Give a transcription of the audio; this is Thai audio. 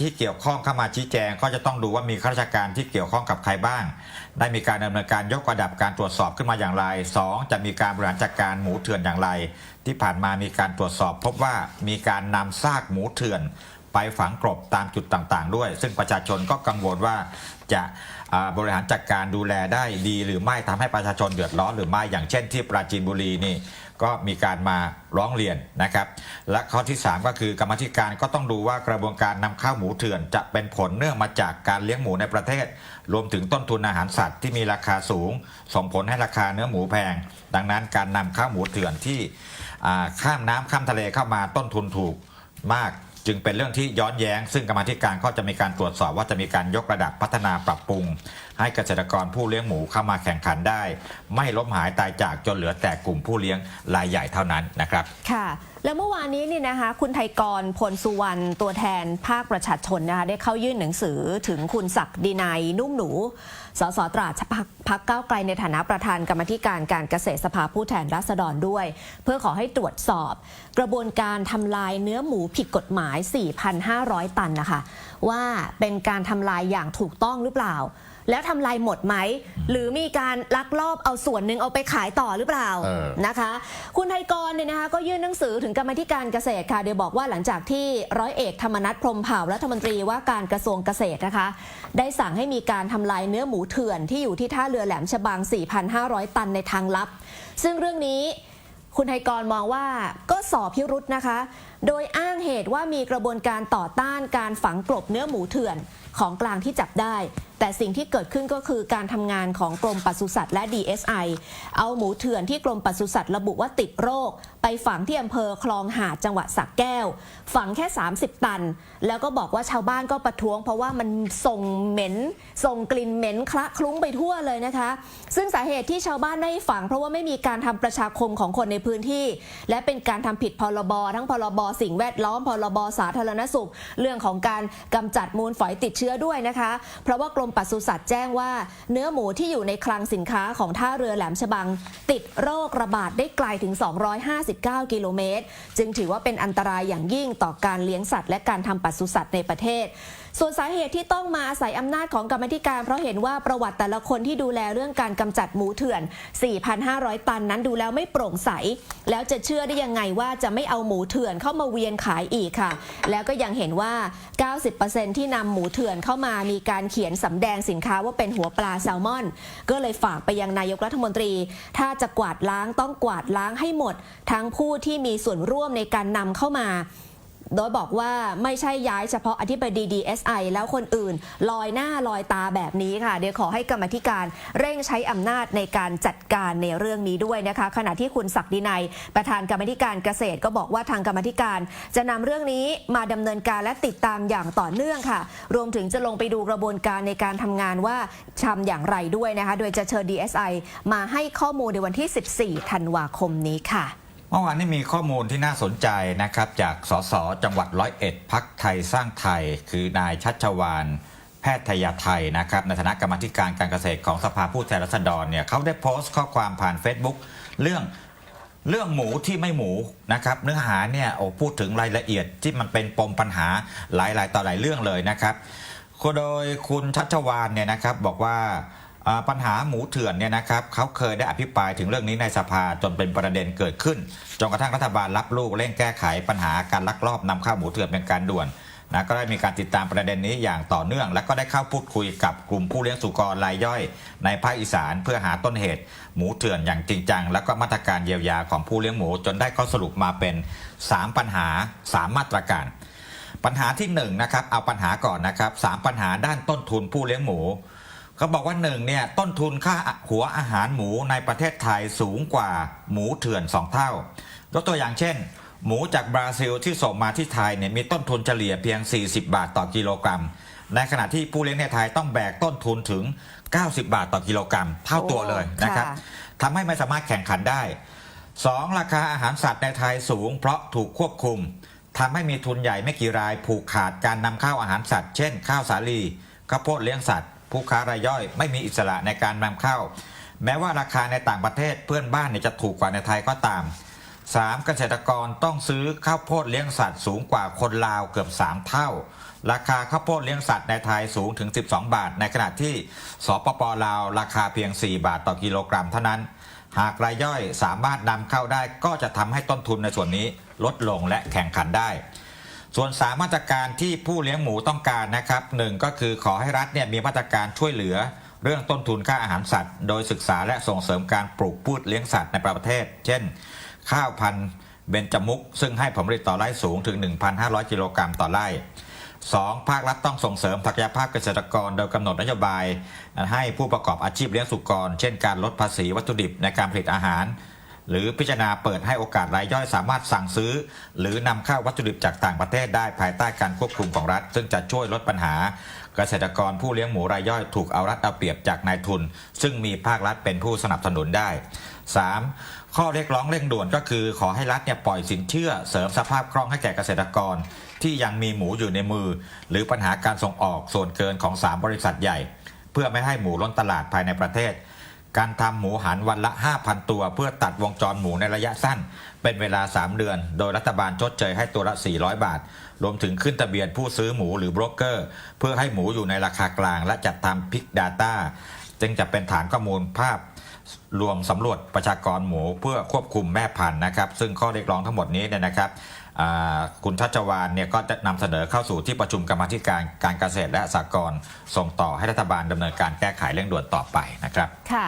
ที่เกี่ยวข้องเข้ามาชี้แจง ก็จะต้องดูว่ามีข้าราชการที่เกี่ยวข้องกับใครบ้าง ได้มีการดำเนินการยกระดับการตรวจสอบขึ้นมาอย่างไร 2. จะมีการบริหารจัดการหมูเถื่อนอย่างไร ที่ผ่านมามีการตรวจสอบ พบว่ามีการนำซากหมูเถื่อน ไปฝังกลบตามจุดต่างๆ ด้วย ซึ่งประชาชนก็กังวลว่าจะบริหารจัดการดูแลได้ดีหรือไม่ทำให้ประชาชนเดือดร้อนหรือไม่อย่างเช่นที่ปราจีนบุรีนี่ ก็มีการมาร้องเรียนนะครับ และข้อที่ 3 ก็คือกรรมธิการก็ต้องดูว่ากระบวนการนำเข้าวหมูเถื่อน จะเป็นผลเนื่องมาจากการเลี้ยงหมูในประเทศ รวมถึงต้นทุนอาหารสัตว์ที่มีราคาสูง ส่งผลให้ราคาเนื้อหมูแพง ดังนั้นการนำเข้าวหมูเถื่อนที่ข้ามน้ำข้ามทะเลเข้ามาต้นทุนถูกมากจึงเป็นเรื่องที่ย้อนแย้ง ซึ่งกรรมธิการก็จะมีการตรวจสอบว่าจะมีการยกระดับพัฒนาปรับปรุง ให้เกษตรกรผู้เลี้ยงหมูเข้ามาแข่งขันได้ ไม่ล้มหายตายจากจนเหลือแต่กลุ่มผู้เลี้ยงรายใหญ่เท่านั้นนะครับ ค่ะ แล้วเมื่อวานนี้เนี่ยนะคะ คุณไทยกรพลสุวรรณตัวแทนภาคประชาชนนะคะได้เข้ายื่นหนังสือถึงคุณศักดินัยนุ่มหนู สสตราดพักพักก้าวไกลในฐานะประธานกรรมธิการการเกษตรสภาผู้แทนราษฎรด้วย เพื่อขอให้ตรวจสอบ กระบวนการทำลายเนื้อหมูผิดกฎหมาย 4,500 ตันนะคะ ว่าเป็นการทำลายอย่างถูกต้องหรือเปล่าแล้วทำลายหมดไหม หรือมีการลักลอบเอาส่วนหนึ่งเอาไปขายต่อหรือเปล่าเออ นะคะ คุณไทยกรเนี่ยนะคะก็ยื่นหนังสือถึงกรรมาธิการเกษตรค่ะ โดยบอกว่าหลังจากที่ร้อยเอกธรรมนัฐพรหมเผ่ารัฐมนตรีว่าการกระทรวงเกษตรนะคะ ได้สั่งให้มีการทำลายเนื้อหมูเถื่อนที่อยู่ที่ท่าเรือแหลมฉบัง 4,500 ตันในทางลับ ซึ่งเรื่องนี้ คุณไทยกรมองว่าก็ สอบพิรุษนะคะ โดยอ้างเหตุว่ามีกระบวนการต่อต้านการฝังกลบเนื้อหมูเถื่อนของกลางที่จับได้ แต่สิ่งที่เกิดขึ้นก็คือการทำงานของกรมปศุสัตว์และ DSI เอาหมูเถื่อนที่กรมปศุสัตว์ระบุว่าติดโรค ไปฝังที่อำเภอคลองหาดจังหวัดสักแก้ว ฝังแค่ 30 ตัน แล้วก็บอกว่าชาวบ้านก็ประท้วง เพราะว่ามันส่งเหม็นส่งกลิ่นเหม็นคละคลุ้งไปทั่วเลยนะคะ ซึ่งสาเหตุที่ชาวบ้านไม่ฝัง เพราะว่าไม่มีการทำประชาคมของคนในพื้นที่ และเป็นการทำผิดพรบทั้งพรบสิ่งแวดล้อมพรบสาธารณสุข เรื่องของการกำจัดมูลฝอยติดเชื้อด้วยนะคะ เพราะว่ากรมปศุสัตว์แจ้งว่าเนื้อหมูที่อยู่ในคลังสินค้าของท่าเรือแหลมฉบัง ติดโรคระบาดได้ไกลถึง 259 กิโลเมตร จึงถือว่าเป็นอันตรายอย่างยิ่งต่อการเลี้ยงสัตว์และการทำปศุสัตว์ในประเทศ ส่วนสาเหตุที่ต้องมาอาศัยอำนาจของกรรมธิการ เพราะเห็นว่าประวัติแต่ละคนที่ดูแลเรื่องการกำจัดหมูเถื่อน 4,500 ตันนั้นดูแล้วไม่โปร่งใส แล้วจะเชื่อได้ยังไงว่าจะไม่เอาหมูเถื่อนเข้ามาเวียนขายอีกค่ะ แล้วก็ยังเห็นว่า 90%ที่นำหมูเถื่อนเข้ามามีการเขียนสำแดงสินค้าว่าเป็นหัวปลาแซลมอน ก็เลยฝากไปยังนายกรัฐมนตรี ถ้าจะกวาดล้างต้องกวาดล้างให้หมด ทั้งผู้ที่มีส่วนร่วมในการนำเข้ามา โดยบอกว่าไม่ใช่ย้ายเฉพาะอธิบดี DSI แล้วคนอื่น ลอยหน้าลอยตาแบบนี้ค่ะ เดี๋ยวขอให้กรรมธิการเร่งใช้อำนาจในการจัดการในเรื่องนี้ด้วยนะคะ ขณะที่คุณศักดินัย ประธานกรรมธิการเกษตร ก็บอกว่าทางกรรมธิการ จะนำเรื่องนี้มาดำเนินการและติดตามอย่างต่อเนื่องค่ะ รวมถึงจะลงไปดูกระบวนการในการทำงานว่าทำอย่างไรด้วยนะคะ โดยจะเชิญ DSI มาให้ข้อมูลในวันที่ 14 ธันวาคมนี้ค่ะ เมื่อวานนี้มีข้อมูลที่น่าสนใจนะครับ จากสสจังหวัดร้อยเอ็ดพักไทยสร้างไทย คือนายชัชวานแพทยไทยนะครับในฐานะกรรมธิการการเกษตรของสภาผู้แทนราษฎรเนี่ยเขาได้โพสต์ข้อความผ่าน Facebook เรื่องเรื่องหมูที่ไม่หมูนะครับเนื้อหาเนี่ยโอ้พูดถึงรายละเอียดที่มันเป็นปมปัญหาหลายๆ ต่อหลายเรื่องเลยนะครับโดยคุณชัชวานเนี่ยนะครับบอกว่า ปัญหาหมูเถื่อนเนี่ยนะครับเขาเคยได้อภิปรายถึงเรื่องนี้ในสภาจนเป็นประเด็นเกิดขึ้นจนกระทั่งรัฐบาลรับลูกเร่งแก้ไขปัญหาการลักลอบนำเข้าหมูเถื่อนเป็นการด่วนนะก็ได้มีการติดตามประเด็นนี้อย่างต่อเนื่อง และก็ได้เข้าพูดคุยกับกลุ่มผู้เลี้ยงสุกรรายย่อย ในภาคอีสานเพื่อหาต้นเหตุ หมูเถื่อนอย่างจริงจัง แล้วก็มาตรการเยียวยาของผู้เลี้ยงหมู จนได้ข้อสรุปมาเป็น 3 ปัญหา 3 มาตรการ ปัญหาที่1นะครับเอาปัญหาก่อนนะครับสามปัญหาด้านต้นทุนผู้เลี้ยงหมู เขาบอกว่าหนึ่งเนี่ยต้นทุนค่าหัวอาหารหมูในประเทศไทยสูงกว่าหมูเถื่อน 2 เท่ายกตัวอย่างเช่น หมูจากบราซิลที่ส่งมาที่ไทยเนี่ยมีต้นทุนเฉลี่ยเพียง 40 บาทต่อกิโลกรัม ในขณะที่ผู้เลี้ยงในไทยต้องแบกต้นทุนถึง 90 บาทต่อกิโลกรัม เท่าตัวเลยนะครับค่ะทำให้ไม่สามารถแข่งขันได้ 2. ราคาอาหารสัตว์ในไทยสูง เพราะถูกควบคุมทำให้มีทุนใหญ่ไม่กี่รายผูกขาดการนำเข้าอาหารสัตว์ เช่น ข้าวสาลีข้าวโพดเลี้ยงสัตว์ ผู้ค้ารายย่อย ไม่มีอิสระในการนำเข้า แม้ว่าราคาในต่างประเทศเพื่อนบ้านเนี่ยจะถูกกว่าในไทยก็ตาม 3. เกษตรกรต้องซื้อข้าวโพดเลี้ยงสัตว์สูงกว่าคนลาวเกือบ 3 เท่า ราคาข้าวโพดเลี้ยงสัตว์ในไทยสูงถึง 12 บาท ในขณะที่สปปลาว ราคาเพียง 4 บาทต่อกิโลกรัมเท่านั้น หากรายย่อยสามารถนำเข้าได้ก็จะทำให้ต้นทุนในส่วนนี้ลดลงและแข่งขันได้ ส่วนสามมาตรการที่ผู้เลี้ยงหมูต้องการนะครับหนึ่งก็คือขอให้รัฐเนี่ยมีมาตรการช่วยเหลือ เรื่องต้นทุนค่าอาหารสัตว์ โดยศึกษาและส่งเสริมการปลูกพืชเลี้ยงสัตว์ในประเทศ เช่น ข้าวพันธุ์เบญจมุก ซึ่งให้ผลผลิตต่อไร่สูงถึง 1,500 กิโลกรัมต่อไร่ 2. ภาครัฐต้องส่งเสริมศักยภาพเกษตรกรโดยกำหนดนโยบาย ให้ผู้ประกอบอาชีพเลี้ยงสุกร เช่นการลดภาษีวัตถุดิบในการผลิตอาหาร หรือพิจารณาเปิดให้โอกาสรายย่อยสามารถสั่งซื้อ หรือนำเข้าวัตถุดิบจากต่างประเทศได้ภายใต้การควบคุมของรัฐ ซึ่งจะช่วยลดปัญหา เกษตรกรผู้เลี้ยงหมูรายย่อยถูกเอารัดเอาเปรียบจากนายทุน ซึ่งมีภาครัฐเป็นผู้สนับสนุนได้ 3. ข้อเรียกร้องเร่งด่วนก็คือ ขอให้รัฐเนี่ยปล่อยสินเชื่อเสริมสภาพคล่องให้แก่เกษตรกร ที่ยังมีหมูอยู่ในมือ หรือปัญหาการส่งออกส่วนเกินของ 3 บริษัทใหญ่ เพื่อไม่ให้หมูล้นตลาดภายในประเทศ การทำหมูหันวันละ 5,000 ตัว เพื่อตัดวงจรหมูในระยะสั้น เป็นเวลา 3 เดือน โดยรัฐบาลชดเชยให้ตัวละ 400 บาท รวมถึงขึ้นทะเบียนผู้ซื้อหมูหรือโบรกเกอร์ เพื่อให้หมูอยู่ในราคากลางและจัดทำพิกดาต้าจึงจะเป็นฐานข้อมูลภาพ รวมสำรวจประชากรหมูเพื่อควบคุมแม่พันธุ์นะครับ ซึ่งข้อเรียกร้องทั้งหมดนี้เนี่ยนะครับคุณชัชวานเนี่ยก็จะนำเสนอเข้าสู่ที่ประชุมกรรมธิการการเกษตรและสหกรณ์ส่งต่อให้รัฐบาลดำเนินการแก้ไขเร่งด่วนต่อไปนะครับค่ะ